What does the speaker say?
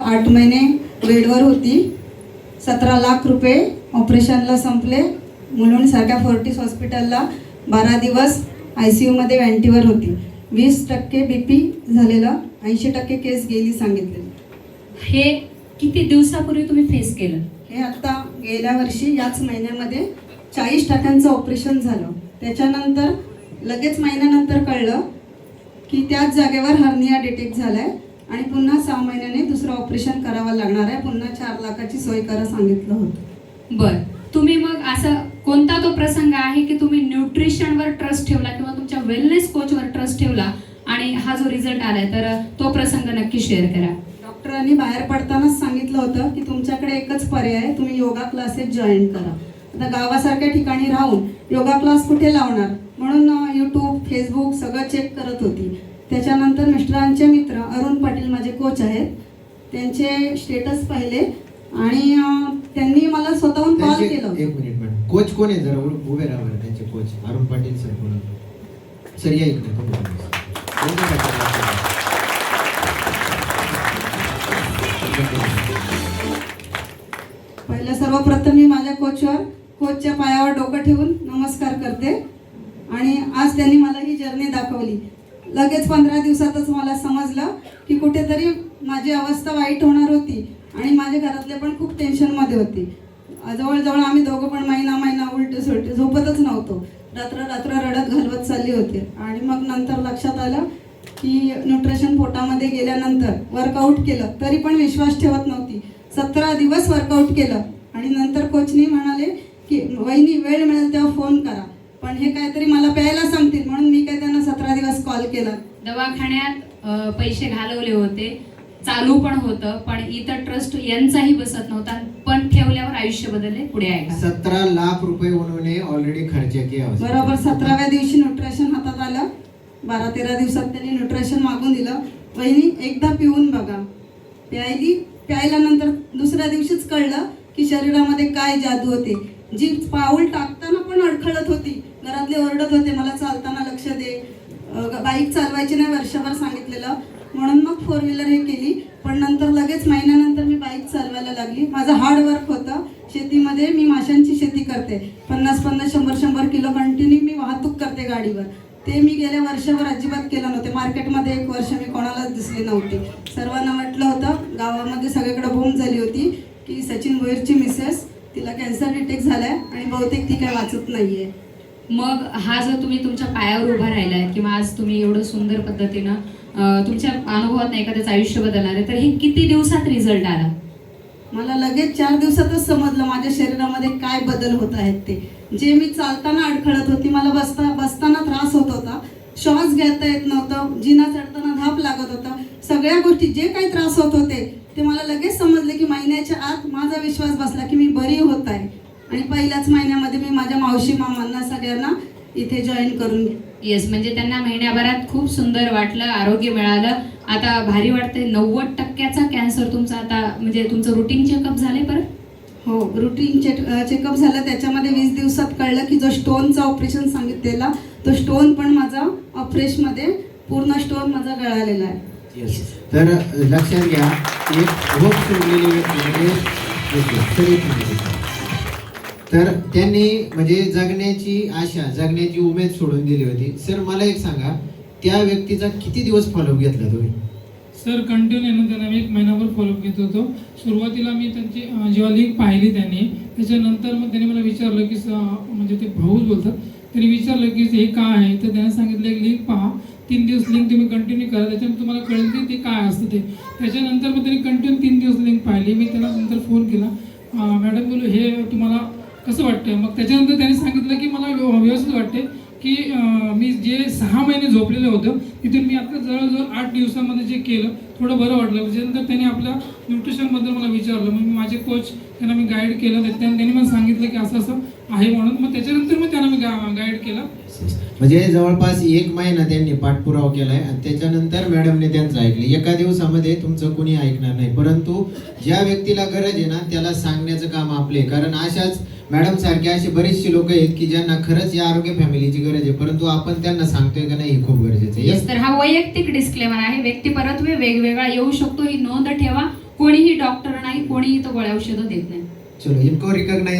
आठ महिने बेडवर होती. सतरा लाख रुपये ऑपरेशनला संपले. मुलुंडसारख्या फोर्टिस हॉस्पिटलला बारा दिवस आय सी यूमध्ये वॅन्टीवर होती. वीस टक्के बी पी झालेलं ऐंशी टक्के केस गेली सांगितले. हे किती दिवसापूर्वी तुम्ही फेस केलं? हे आता गेल्या वर्षी याच महिन्यामध्ये चाळीस टक्क्यांचं ऑपरेशन झालं. त्याच्यानंतर लगेच महिन्यानंतर कळलं की त्याच जागेवर हर्निया डिटेक्ट झाला आहे आणि पुन्हा सहा महिन्याने दुसरं ऑपरेशन करावं लागणार आहे. पुन्हा चार लाखाची सोय करा सांगितलं होतं. बर. तुम्ही मग असं कोणता तो प्रसंग आहे की तुम्ही न्यूट्रिशनवर ट्रस्ट ठेवला किंवा तुमच्या वेलनेस कोचवर ट्रस्ट ठेवला आणि हा जो रिझल्ट आलाय तर तो प्रसंग नक्की शेअर करा. डॉक्टरांनी बाहेर पडतानाच सांगितलं होतं की तुमच्याकडे एकच पर्याय आहे तुम्ही योगा क्लासेस जॉईन करा. आता गावासारख्या ठिकाणी राहून योगा क्लास कुठे लावणार? म्हणून यूट्यूब फेसबुक सगळं चेक करत होती. त्याच्यानंतर मिस्टरांचे मित्र अरुण पाटील माझे कोच आहेत. त्यांचे स्टेटस पाहिले आणि त्यांनी मला स्वतःहून कॉल केलं. एक मिनिट मॅडम कोच कोण आहे? जरा उभे राहा त्यांचे कोच अरुण पाटील सर कोण सर या? पहिलं सर्वप्रथम मी माझ्या कोचवर कोचच्या पायावर डोकं ठेवून नमस्कार करते. आणि आज त्यांनी मला ही जर्नी दाखवली. लगेच पंधरा दिवसातच मला समजलं की कुठेतरी माझी अवस्था वाईट होणार होती आणि माझ्या घरातले पण खूप टेन्शनमध्ये होते. जवळजवळ आम्ही दोघं पण महिना महिना उलटे सुलटे झोपतच नव्हतो. रात्र रात्र रडत घालवत चालली होती. आणि मग नंतर लक्षात आलं की न्यूट्रिशन पोटामध्ये गेल्यानंतर वर्कआउट केलं तरी पण विश्वास ठेवत नव्हती. सतरा दिवस वर्कआउट केलं. आणि नंतर कोचनी म्हणाले की वहिनी वेळ मिळेल तेव्हा फोन करा. पण हे काहीतरी मला प्यायला सांगतील म्हणून मी काय त्यांना सतरा दिवस कॉल केला. दवाखान्यात पैसे घालवले होते. चालू पण होतं पण इतर ट्रस्ट यांचाही बसत नव्हता पण ठेवल्यावर आयुष्य बदलले पुढे आहे. का सत्रह लाख रुपए उन्होंने ऑलरेडी खर्च किया. बरोबर सतराव्या दिवशी न्यूट्रिशन हातात आलं. बारा तेरा दिवसात त्यांनी न्यूट्रिशन मागून दिलं. वहिनी एकदा पिऊन बघा. प्यायली प्यायला नंतर दुसऱ्या दिवशीच कळलं की शरीरामध्ये काय जादू होते. जी पाऊल टाकताना पण अडखळत होती. घरातले ओरडत होते मला बाईक चालवायची नाही वर्षभर सांगितलेलं. म्हणून मग फोर व्हीलर हे केली. पण नंतर लगेच महिन्यानंतर मी बाईक चालवायला लागली. माझं हार्ड वर्क होतं. शेतीमध्ये मी माशांची शेती करते. पन्नास पन्नास शंभर शंभर किलो कंटिन्यू मी वाहतूक करते गाडीवर. ते मी गेल्या वर्षभर अजिबात केलं नव्हते. मार्केटमध्ये एक वर्ष मी कोणालाच दिसली नव्हती. सर्वांना म्हटलं होतं गावामध्ये सगळीकडे बोंब झाली होती की सचिन भोईरची मिसेस तिला कॅन्सर डिटेक्ट झालाय आणि बहुतेक ती काय वाचत नाहीये. मग हा जर तुम्ही तुमच्या पायावर उभा राहिलाय किंवा आज तुम्ही एवढं सुंदर पद्धतीनं तुमच्या अनुभवात एखाद्याचं आयुष्य बदलणार आहे तर हे किती दिवसात रिझल्ट आला? मला लगेच चार दिवसातच समजलं माझ्या शरीरामध्ये काय बदल होत आहेत ते. जे मी चालताना अडखळत होती मला बसता बसताना त्रास होत होता. श्वास घेता येत नव्हतं जिना चढताना धाप लागत होता. सगळ्या गोष्टी जे काही त्रास होत होते ते मला लगेच समजले की महिन्याच्या आत माझा विश्वास बसला की मी बरी होत आहे. आणि पहिल्याच महिन्यामध्ये मी माझ्या मावशी मामांना सगळ्यांना इथे जॉईन करून. येस म्हणजे त्यांना महिन्याभरात खूप सुंदर वाटलं आरोग्य मिळालं. आता भारी वाटतंय नव्वद टक्क्याचा कॅन्सर तुमचा आता म्हणजे तुमचं रुटीन चेकअप झालंय परत? हो रुटीन चेक चेकअप झालं. त्याच्यामध्ये वीस दिवसात कळलं की जो स्टोनचा ऑपरेशन सांगितलेला तो स्टोन पण माझा ऑपरेशनमध्ये पूर्ण स्टोन माझा गळालेला आहे. तर लक्षात घ्या एक होप सोडलेली व्यक्ती म्हणजे तर त्यांनी म्हणजे जगण्याची आशा जगण्याची उमेद सोडून दिली होती. सर मला एक सांगा त्या व्यक्तीचा किती दिवस फॉलोअप घेतला तुम्ही? सर कंटिन्यू ना त्यांना मी एक महिनाभर फॉलोअप घेत होतो. सुरुवातीला मी त्यांची जेव्हा लिंक पाहिली त्यांनी त्याच्यानंतर मग त्यांनी मला विचारलं की म्हणजे ते भाऊच बोलतात. त्यांनी विचारलं की हे काय आहे? तर त्यांनी सांगितलं एक लिंक पहा. तीन दिवस लिंक तुम्ही कंटिन्यू करा. त्याच्यानंतर तुम्हाला कळेल की ते काय असतं ते. त्याच्यानंतर मग त्यांनी कंटिन्यू तीन दिवस लिंक पाहिली. मी त्यांना नंतर फोन केला. मॅडम बोलू हे तुम्हाला कसं वाटतं मग त्याच्यानंतर त्यांनी सांगितलं की मला व्यवस्थित वाटते की मी जे सहा महिने झोपलेलं होतं तिथून मी आता जवळजवळ आठ दिवसामध्ये जे केलं थोडं बरं वाटलं. त्याच्यानंतर त्यांनी आपल्या न्यूट्रिशनबद्दल मला विचारलं. मग मी माझे कोच त्यांना मी गाईड केलं. त्या- त्यांनी त्यांनी मला सांगितलं की असं असं आहे म्हणून. मग त्याच्यानंतर मग त्यांना मी गाईड केलं. म्हणजे जवळपास एक महिना त्यांनी पाठपुरावा केलाय आणि त्याच्यानंतर मॅडमने त्यांचं ऐकलं. एका दिवसामध्ये तुमचं कोणी ऐकणार नाही. परंतु ज्या व्यक्तीला गरज आहे ना त्याला सांगण्याचं काम आपले कारण अशाच मॅडम सारखे असे बरेचसे लोक आहेत की ज्यांना खरंच या आरोग्य फॅमिलीची गरज आहे. परंतु आपण त्यांना सांगतोय का नाही हे खूप गरजेचं आहे. तर हा वैयक्तिक डिस्क्लेमर आहे. व्यक्ती परत्वे वेगवेगळा येऊ शकतो. ही नोंद ठेवा. कोणीही डॉक्टर नाही कोणीही तो गोळ्या औषधं देत नाही. चलो इनको रिकॉग्नाइज